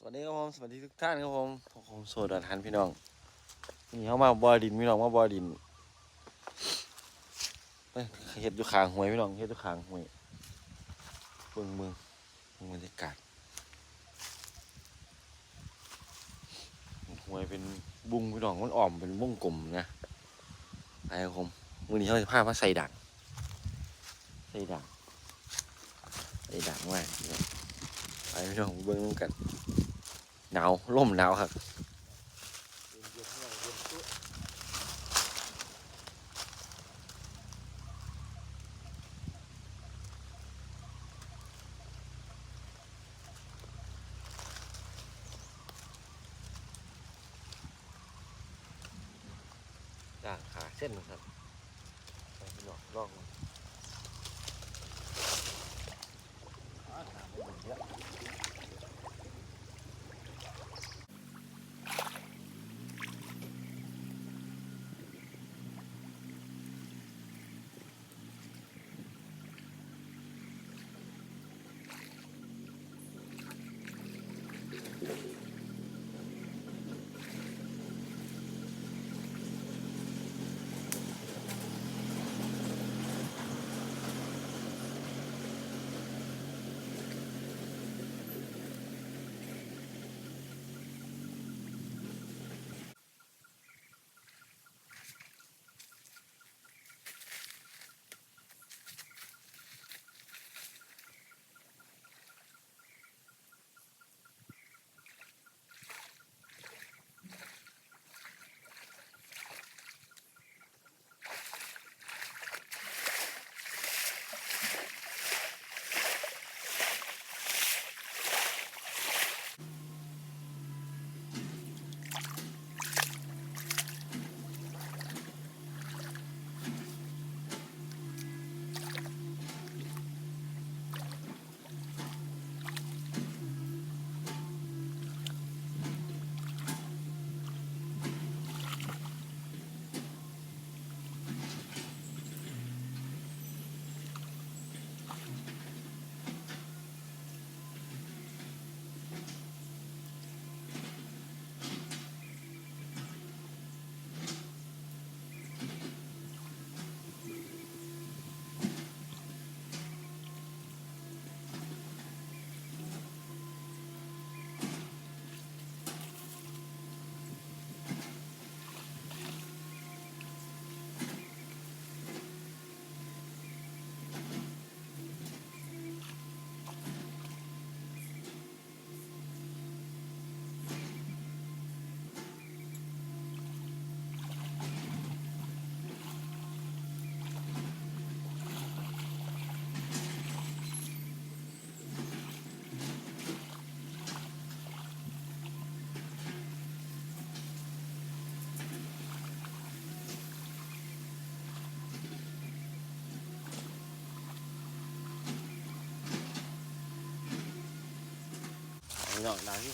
สวัสดีครับผมสวัสดีทุกท่านครับผมผมโสดทันพี่น้องนี่เขามาบอดินพี่น้องมาบอดินเอ้ยเฮ็ดอยู่ขางหวยพี่น้องเฮ็ดอยู่ขางหวยเบิ่งเมืองเบิ่งบรรยากาศหวยเป็นบุ้งพี่น้องมันอ่อมเป็นวงกลมนะไปครับผมมือนี้เขาจะพามาใส่ด่างใส่ด่างใส่ด่าไว้พี่น้องไปพี่น้องเบิ่งกัน หนาวร่มหนาวครับด่างขาเส้นครับไปพี่น้องลองอาหารไม่เหมือนเยอะ พี่น้องด่างที่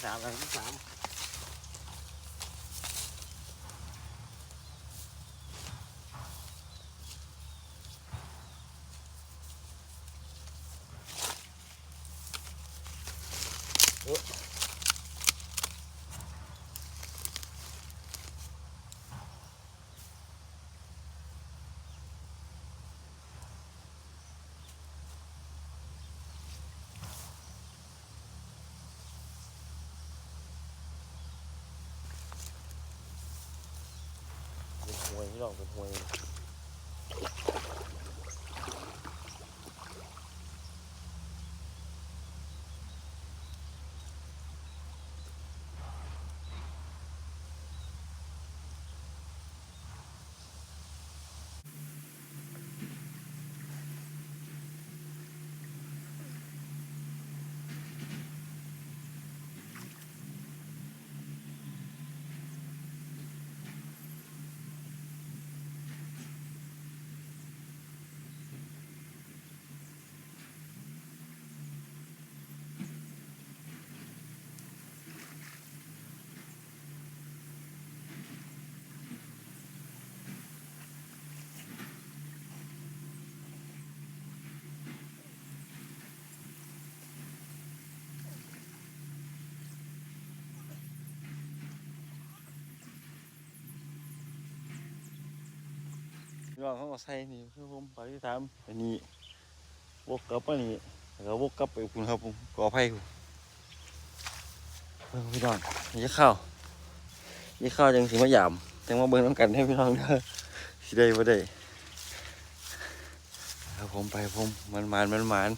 สามด่างที่สามเอ๊ะเป็นหวย ยน้องเขาก็ใส่นี่คือผมไปที่ถามอันนี้วกกลับมานี่แล้ววกกลับไปคุณครับผมขออภัยคุณเบิ่งพี่น้องนี่ข้าวนี่ข้าวจังสิมาหยามจังมาเบิ่งน้ำกันให้พี่น้องเด้อสิได้บ่ได้ครับผมไปผมมันมันมันมัน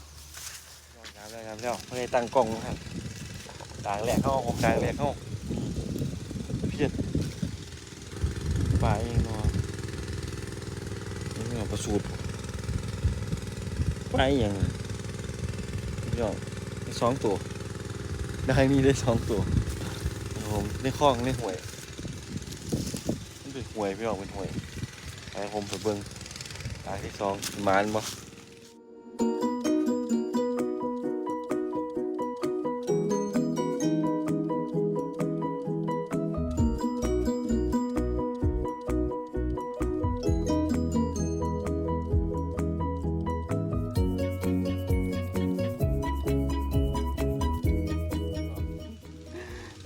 ยามแล้วยามแล้วไม่ได้ตั้งกล้องครับต่างแหลกเข้าผมต่างแหลกเข้าเพียดปลาเองเนาะ นี่เหงประสูตรไปอย่างพี่น้องได้สองตัวได้นี่ได้สองตัวผมได้คล้องได้หวยมันเป็นหวยพี่น้องเป็นหวยไปผมไปเบิ้งตายที่สองมานบ่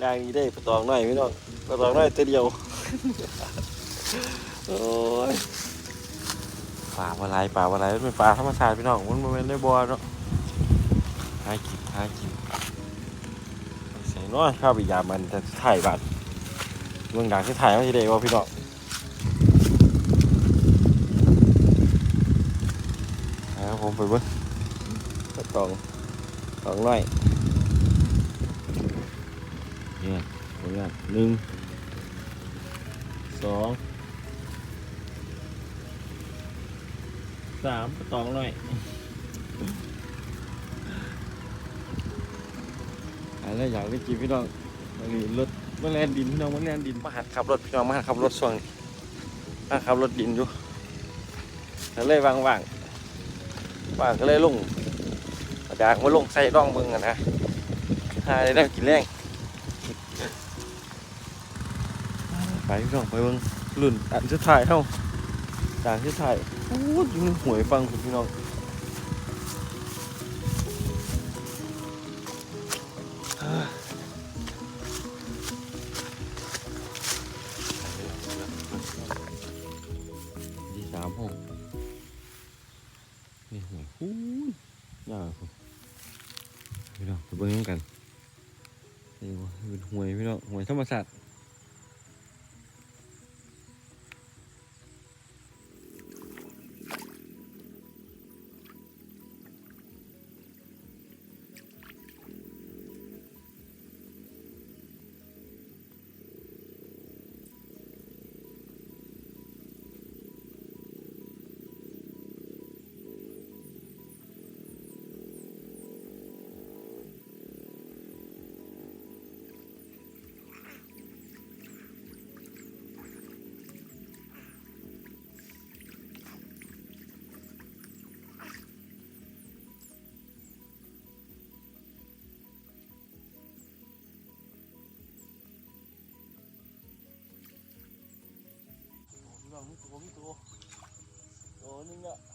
ยางนี้ได้ปลาตองน้อยพี่น้องปลาตองน้อยตัวเดียว โอ้ยป่าปลาไหลป่าปลาไหลมันเป็นป่าธรรมชาติพี่น้องมันมันได้บ่อเนาะหากินหากินใส่น้อยข้าวไปยามันแต่ถ่ายบัตรเมืองดังที่ถ่ายไม่ใช่ได้ว่าพี่น้องเอาผมไปเบิ้งปตองตองน้อย ผลงานหนึ่งสองสามตองหน่อยอะไรอยากได้กินพี่น้องนนี้รถมาแลนดินพี่น้องมาแลนดินมาหัดขับรถพี่น้องมาหัดขับรถส่วงมาขับรถดินอยู่ก็เลยว่างว่างๆว่างก็เลยลงกระดากมาลงใส่ร่องมึงอะนะหาได้กินแรง ไปพี่น้องไปเบิ่งรุ่นอันสุดท้ายเฮาด่านสุดท้ายโอ้ยอยู่ในหวยฟังคุณพี่น้องที่สามห้องนี่หวยหูยากคุณพี่น้องไปเบิ่งกันนี่ว่าเป็นหวยพี่น้องหวยธรรมศาสตร์ ตั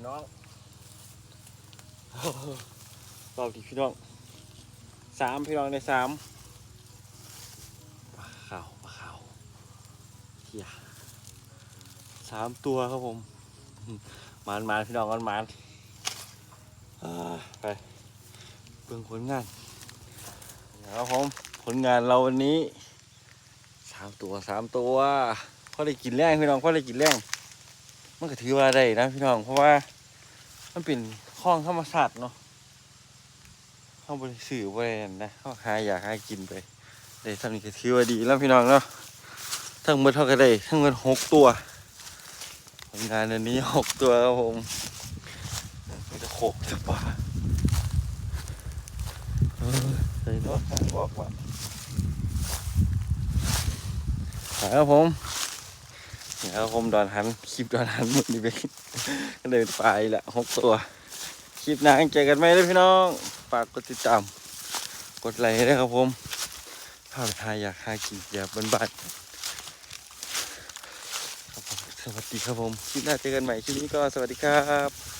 พี่น้องรอบที่พี่น้องสามพี่น้องในสามปลาขาวปลาขาวเฮียสามตัวครับผมมานมานพี่น้องกันมานไปเบิ่งผลงานนะครับผมผลงานเราวันนี้สามตัวสามตัวพอได้กินแรงพี่น้องพอได้กินแรง มันก็ถือว่าได้นะพี่น้อง เพราะว่ามันเป็นหคลองธรรมชาติเนาะเข้าบริสื่อไปนะเข้าหาอยากหากินไปได้ทำนี่ก็ถือว่าดีแล้วพี่น้องเนาะทั้งหมดเท่ากันได้ทั้งหมดหกตัวผลงานอันนี้หกตัวครับผมมันจะโขกจะป่าเออใส่ตัวหางออกว่าครับผม นี่ครับผมดอนหันคลิปดอนหันหมดนี่ไปก็เดินไปแหละหกตัวคลิปหน้าเจอกันไหมเลยพี่น้องฝากกดติดตาม กดไลค์ด้วยครับผมภาพทายอยากหากินแบบบ้านบันสวัสดีครับผมคลิปหน้าเจอกันใหม่คลิปนี้ก็สวัสดีครับ